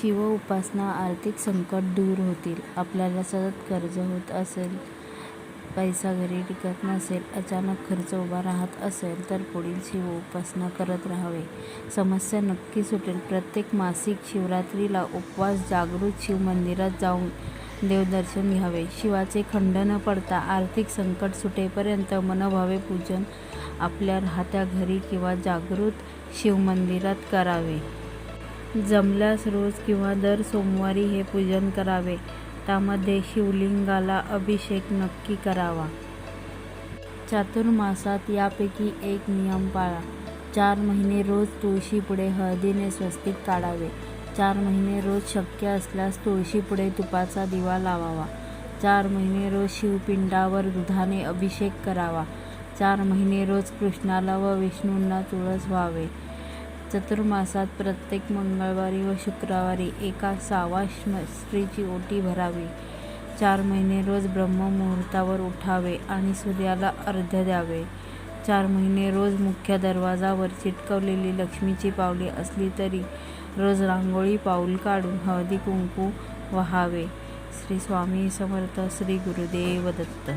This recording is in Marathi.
शिव उपासना आर्थिक संकट दूर होतील. आपल्याला सतत कर्ज होत असेल पैसा घरी टिकत नसेल अचानक खर्च उभा राहत असेल तर पुढील शिव उपासना करत राहावे. समस्या नक्की सुटेल. प्रत्येक मासिक शिवरात्रीला उपवास जागृत शिव मंदिरात जाऊन देवदर्शन घ्यावे. शिवाचे खंड न पडता आर्थिक संकट सुटेपर्यंत मनोभावे पूजन आपल्या राहत्या घरी किंवा जागृत शिवमंदिरात करावे. जमल्यास रोज किंवा दर सोमवारी हे पूजन करावे. त्यामध्ये शिवलिंगाला अभिषेक नक्की करावा. चातुर्मासात यापैकी एक नियम पाळा. चार महिने रोज तुळशीपुढे हळदीने स्वस्तिक काढावे. चार महिने रोज शक्य असल्यास तुळशीपुढे तुपाचा दिवा लावावा. चार महिने रोज शिवपिंडावर दुधाने अभिषेक करावा. चार महिने रोज कृष्णाला व विष्णूंना तुळस व्हावे. चतुर्मासात प्रत्येक मंगळवारी व शुक्रवारी एका सावाश स्त्रीची ओटी भरावी. चार महिने रोज ब्रह्ममुहूर्तावर उठावे आणि सूर्याला अर्ध द्यावे. चार महिने रोज मुख्य दरवाजावर चिटकवलेली लक्ष्मीची पावले असली तरी रोज रांगोळी पाऊल काढून हळदी कुंकू वहावे. श्री स्वामी समर्थ श्री गुरुदेव दत्त.